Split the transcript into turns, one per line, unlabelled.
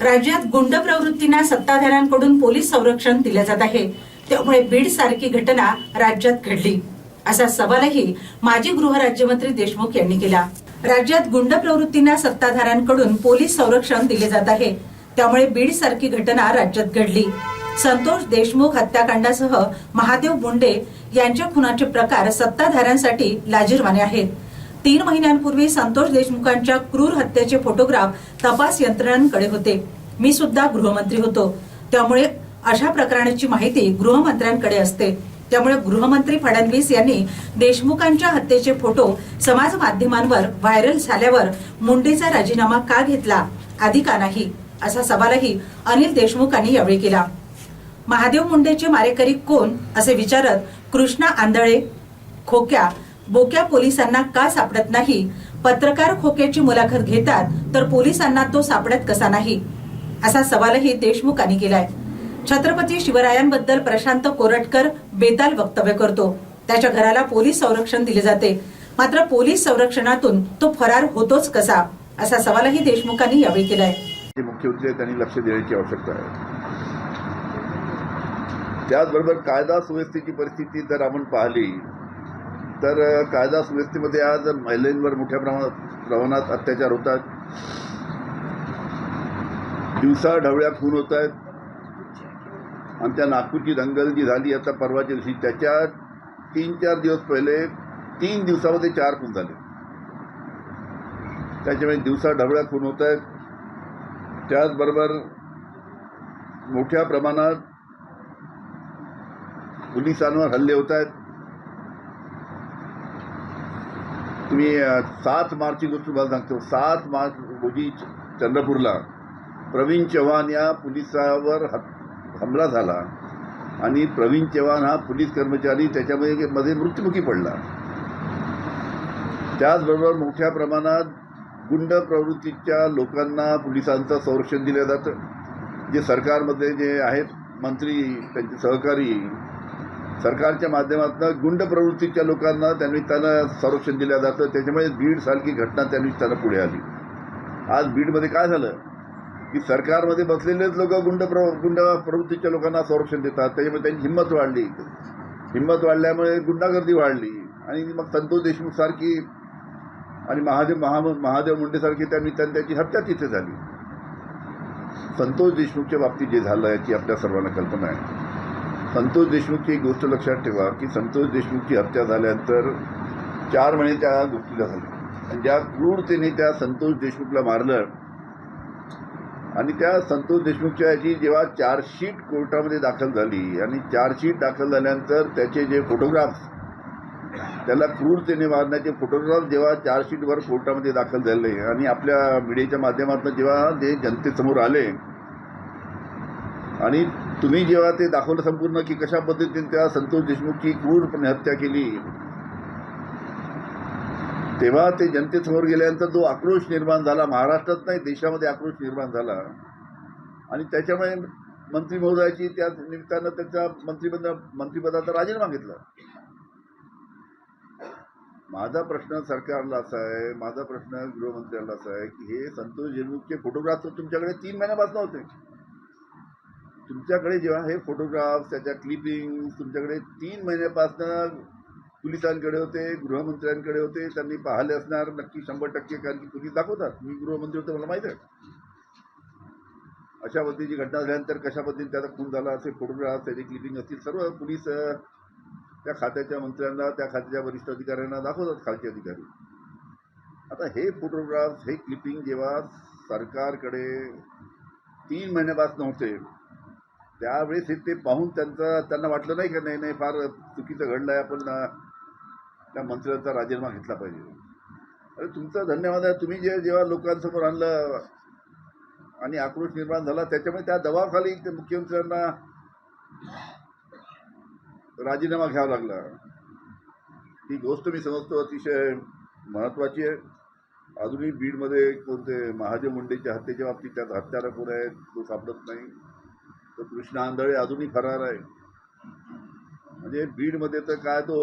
राज्यात गुंड प्रवृत्तींना सत्ताधाऱ्यांकडून पोलीस संरक्षण दिले जात आहे. त्यामुळे बीड सारखी घटना राज्यात घडली. असा सवालही माजी गृहराज्यमंत्री देशमुख यांनी केला. राज्यात गुंड प्रवृत्तींना सत्ताधाऱ्यांकडून पोलीस संरक्षण दिले जात आहे. त्यामुळे बीड सारखी घटना राज्यात घडली. संतोष देशमुख हत्याकांडासह महादेव मुंडे यांच्या खुनाचे प्रकार सत्ताधाऱ्यांसाठी लाजीरवाने आहेत. तीन महिन्यांपूर्वी संतोष देशमुखांच्या क्रूर हत्येचे फोटोग्राफ तपास यंत्रणांकडे होते. मी सुद्धा गृहमंत्री होतो. त्यामुळे अशा प्रकरणाची माहिती गृहमंत्र्यांकडे असते. त्यामुळे गृहमंत्री फडणवीस यांनी देशमुखांच्या हत्येचे फोटो समाज माध्यमांवर व्हायरल झाल्यावर मुंडेचा राजीनामा का घेतला? आधी का नाही? असा सवालही अनिल देशमुखांनी यावेळी केला. महादेव मुंडेचे मारेकरी कोण? असे विचारत कृष्णा आंधळे खोक्या बोक्या पोलिसांना का सापडत नाही? पत्रकार खोक्याची मुलाखत घेतात तर पोलिसांना तो सापडत कसा नाही? असा सवालही देशमुखांनी केलाय. छत्रपती शिवरायांबद्दल प्रशांत कोरटकर बेताल वक्तव्य करतो. त्याच्या घराला पोलीस संरक्षण दिले जाते. मात्र पोलीस संरक्षणातून तो फरार होतोच कसा? असा सवालही देशमुखांनी यावेळी केलाय.
मुख्यमंत्री त्यांनी लक्ष देण्याची आवश्यकता आहे. त्याचबरोबर कायदा सुव्यवस्थेची परिस्थिती जर आपण पाहिली तर कायदा सुव्यवस्थेमध्ये आज महिलांवर मोठ्या प्रमाणात प्रमाणात अत्याचार होतात दिवसा ढवळ्या खून होत आहेत आमच्या नागपूरची दंगल जी झाली आता परवाच्या दिवशी त्याच्या तीन चार दिवस पहिले तीन दिवसामध्ये चार खून झाले. त्याच्यामुळे दिवसा ढवळ्या खून होत आहेत. त्याचबरोबर मोठ्या प्रमाणात पोलिसांवर हल्ले होत आहेत. तुम्ही सात मार्चची गोष्ट तुम्हाला सांगतो. सात मार्च रोजी च- चंद्रपूरला प्रवीण चव्हाण या पोलिसावर ह- हमला झाला आणि प्रवीण चव्हाण हा पोलीस कर्मचारी त्याच्यामध्ये मध्ये मृत्युमुखी पडला. त्याचबरोबर मोठ्या प्रमाणात गुंड प्रवृत्तीच्या लोकांना पोलिसांचं संरक्षण दिलं जातं. जे सरकारमध्ये जे आहेत मंत्री त्यांचे सहकारी सरकारच्या माध्यमातून गुंड प्रवृत्तीच्या लोकांना त्यांनी त्यांना संरक्षण दिलं जातं. त्याच्यामुळे बीड सारखी घटना त्यांनी त्यांना पुढे आली आज बीडमध्ये काय झालं? की सरकारमध्ये बसलेलेच लोक गुंड प्र गुंड प्रवृत्तीच्या लोकांना संरक्षण देतात. त्याच्यामुळे त्यांची हिंमत वाढली. हिंमत वाढल्यामुळे गुंडागर्दी वाढली. आणि मग संतोष देशमुख सारखी आणि महादेव महा महादेव मुंडेसारखी त्यांनी त्यां- त्याची हत्या तिथे झाली. संतोष देशमुखच्या बाबतीत जे झालं याची आपल्या सर्वांना कल्पना आहे. संतोष देशमुखची एक गोष्ट लक्षात ठेवा की संतोष देशमुखची हत्या झाल्यानंतर चार महिने त्या गोष्टीला झाले आणि ज्या क्रूरतेने त्या संतोष देशमुखला मारलं आणि त्या संतोष देशमुखच्या याची जेव्हा चार्जशीट कोर्टामध्ये दाखल झाली आणि चार्जशीट दाखल झाल्यानंतर त्याचे जे फोटोग्राफ्स त्याला क्रूरतेने मारण्याचे फोटोग्राफ जेव्हा चार्जशीटवर कोर्टामध्ये दाखल झाले आणि आपल्या मीडियाच्या माध्यमातून जेव्हा ते जनतेसमोर आले आणि तुम्ही जेव्हा ते दाखवलं संपूर्ण की कशा पद्धतीने त्या संतोष देशमुखची क्रूरपणे हत्या केली तेव्हा ते जनतेसमोर गेल्यानंतर जो आक्रोश निर्माण झाला महाराष्ट्रात नाही देशामध्ये आक्रोश निर्माण झाला. आणि त्याच्यामुळे मंत्री महोदयाची त्या निमित्तानं त्याचा मंत्रिपद मंत्रिपदाचा राजीनामा घेतला. माझा प्रश्न सरकारला असा आहे माझा प्रश्न गृहमंत्र्याला असा आहे की हे संतोष देशमुखचे फोटोग्राफ तुमच्याकडे तीन महिन्यापासून होते. तुमच्याकडे जेव्हा हे फोटोग्राफ्स त्याच्या क्लिपिंग तुमच्याकडे तीन महिन्यापासून पोलिसांकडे होते गृहमंत्र्यांकडे होते त्यांनी पाहिले असणार नक्की शंभर टक्के कारण की पोलीस दाखवतात. मी गृहमंत्री होतो मला माहीत आहे. अशा पद्धतीची घटना झाल्यानंतर कशा पद्धतीने त्याचा खून झाला असे फोटोग्राफ त्याची क्लिपिंग असतील सर्व पोलीस त्या खात्याच्या मंत्र्यांना त्या खात्याच्या वरिष्ठ अधिकाऱ्यांना दाखवतात खालचे अधिकारी. आता हे फोटोग्राफ्स हे क्लिपिंग जेव्हा सरकारकडे तीन महिन्यापासून होते त्यावेळेस हे ते पाहून त्यांचा त्यांना वाटलं नाही का नाही नाही फार चुकीचं घडलं आहे आपण त्या मंत्र्यांचा राजीनामा घेतला पाहिजे. अरे तुमचं धन्यवाद आहे. तुम्ही जे जेव्हा लोकांसमोर आणलं आणि आक्रोश निर्माण झाला त्याच्यामुळे त्या दबावाखाली ते मुख्यमंत्र्यांना राजीनामा घ्यावा लागला. ही गोष्ट मी समजतो अतिशय महत्त्वाची आहे. अजूनही बीडमध्ये कोणते महादेव मुंडेच्या हत्येच्या बाबतीत त्यात हत्यारा कोण आहे तो सापडत नाही. तर कृष्ण आंधळे अजूनही फरार आहे म्हणजे बीडमध्ये तर काय तो